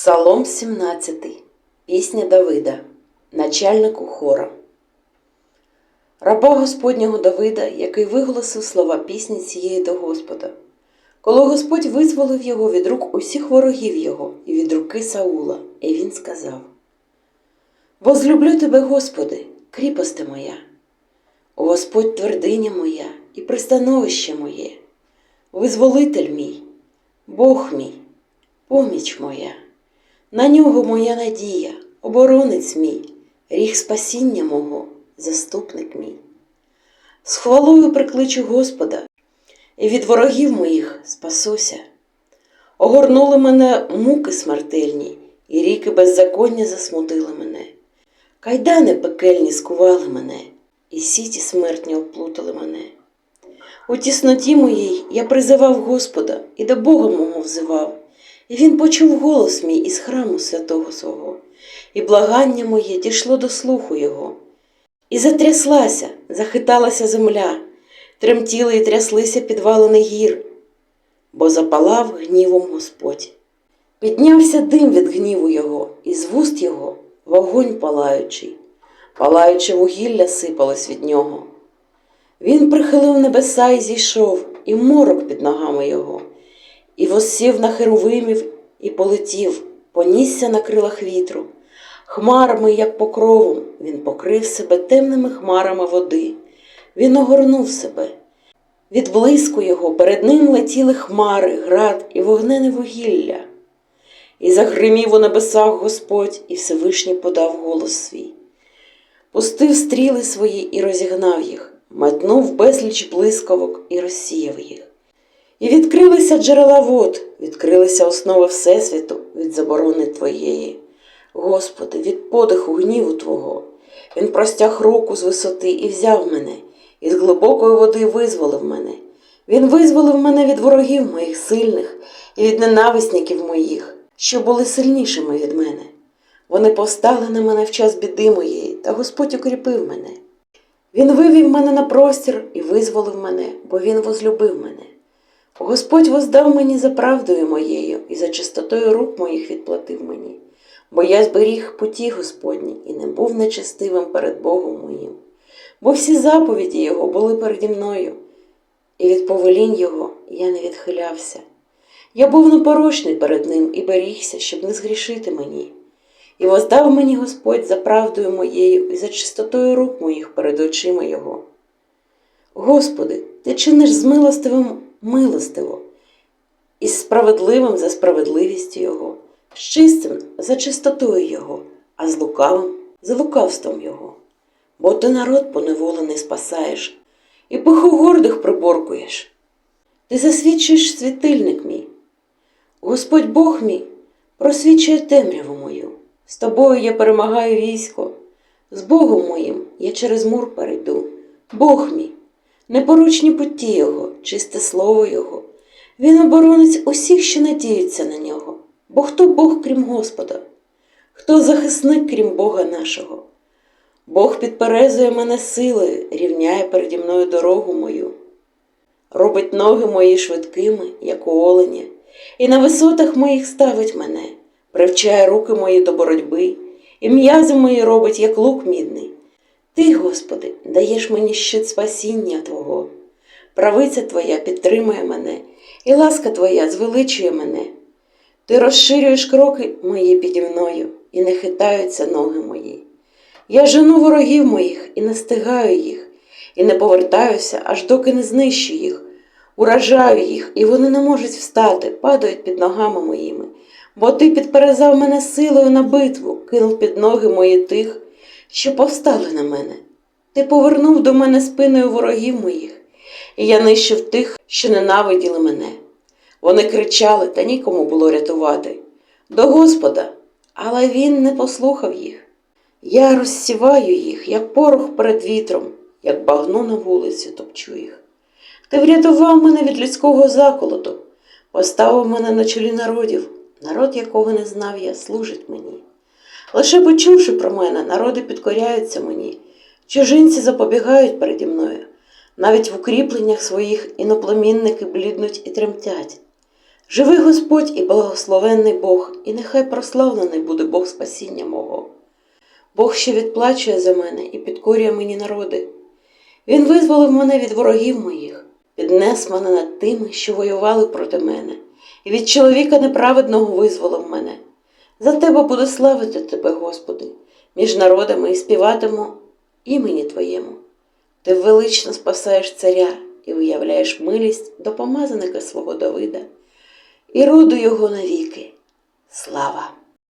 Псалом 17. Пісня Давида, начальнику хора. Раба Господнього Давида, який виголосив слова пісні цієї до Господа. Коли Господь визволив його від рук усіх ворогів його і від руки Саула, і він сказав: Возлюблю тебе, Господи, кріпости моя, Господь твердиня моя і пристановище моє, визволитель мій, Бог мій, поміч моя. На нього моя надія, оборонець мій, ріг спасіння мого, заступник мій. З хвалою прикличу Господа, і від ворогів моїх спасуся. Огорнули мене муки смертельні, і ріки беззаконня засмутили мене. Кайдани пекельні скували мене, і сіті смертні оплутали мене. У тісноті моїй я призивав Господа і до Бога мого взивав. І він почув голос мій із храму святого свого, і благання моє дійшло до слуху його. І затряслася, захиталася земля, тремтіли і тряслися підвалини гір, бо запалав гнівом Господь. Піднявся дим від гніву його, і з вуст його вогонь палаючий, палаюче вугілля сипалось від нього. Він прихилив небеса і зійшов, і морок під ногами його і воссів на херовимів і полетів, понісся на крилах вітру. Хмарами, як покровом, він покрив себе темними хмарами води, він огорнув себе. Від блиску його перед ним летіли хмари, град і вогнене вугілля. І загримів у небесах Господь, і Всевишній подав голос свій. Пустив стріли свої і розігнав їх, метнув безліч блискавок і розсіяв їх. І відкрилися джерела вод, відкрилися основи Всесвіту від заборони Твоєї. Господи, від подиху гніву Твого. Він простяг руку з висоти і взяв мене, і з глибокої води визволив мене. Він визволив мене від ворогів моїх сильних і від ненависників моїх, що були сильнішими від мене. Вони повстали на мене в час біди моєї, та Господь укріпив мене. Він вивів мене на простір і визволив мене, бо Він возлюбив мене. Господь воздав мені за правдою моєю і за чистотою рук моїх відплатив мені, бо я зберіг путі Господні і не був нечестивим перед Богом моїм, бо всі заповіді Його були переді мною, і від повелінь Його я не відхилявся. Я був непорочний перед Ним і берігся, щоб не згрішити мені. І воздав мені Господь за правдою моєю і за чистотою рук моїх перед очима Його. Господи, Ти чиниш з милостивим милостиво, і справедливим за справедливістю Його, з чистим за чистотою Його, а з лукавим за лукавством Його. Бо ти народ поневолений спасаєш, і пиху гордих приборкуєш. Ти засвідчуєш світильник мій. Господь Бог мій просвічує темряву мою. З тобою я перемагаю військо, з Богом моїм я через мур перейду. Бог мій непоручні путі Його, чисте слово Його. Він оборонець усіх, що надіються на нього. Бо хто Бог, крім Господа? Хто захисник, крім Бога нашого? Бог підперезує мене силою, рівняє переді мною дорогу мою, робить ноги мої швидкими, як у оленя, і на висотах моїх ставить мене, привчає руки мої до боротьби, і м'язи мої робить, як лук мідний. Ти, Господи, даєш мені щит спасіння Твого. Правиця Твоя підтримує мене, і ласка Твоя звеличує мене. Ти розширюєш кроки мої піді мною, і не хитаються ноги мої. Я жену ворогів моїх і настигаю їх, і не повертаюся, аж доки не знищу їх, уражаю їх, і вони не можуть встати, падають під ногами моїми. Бо ти підперезав мене силою на битву, кинув під ноги мої тих що повстали на мене. Ти повернув до мене спиною ворогів моїх, і я нищив тих, що ненавиділи мене. Вони кричали, та нікому було рятувати. До Господа, але він не послухав їх. Я розсіваю їх, як порох перед вітром, як багно на вулицю топчу їх. Ти врятував мене від людського заколоту, поставив мене на чолі народів, народ, якого не знав я, служить мені. Лише почувши про мене, народи підкоряються мені, чужинці запобігають переді мною, навіть в укріпленнях своїх іноплемінники бліднуть і тремтять. Живий Господь і благословенний Бог, і нехай прославлений буде Бог спасіння мого. Бог, що відплачує за мене і підкорює мені народи. Він визволив мене від ворогів моїх, піднес мене над тими, що воювали проти мене, і від чоловіка неправедного визволив мене. За тебе буду славити тебе, Господи, між народами і співатиму імені Твоєму. Ти велично спасаєш царя і виявляєш милість до помазаника свого Давида і роду його навіки. Слава!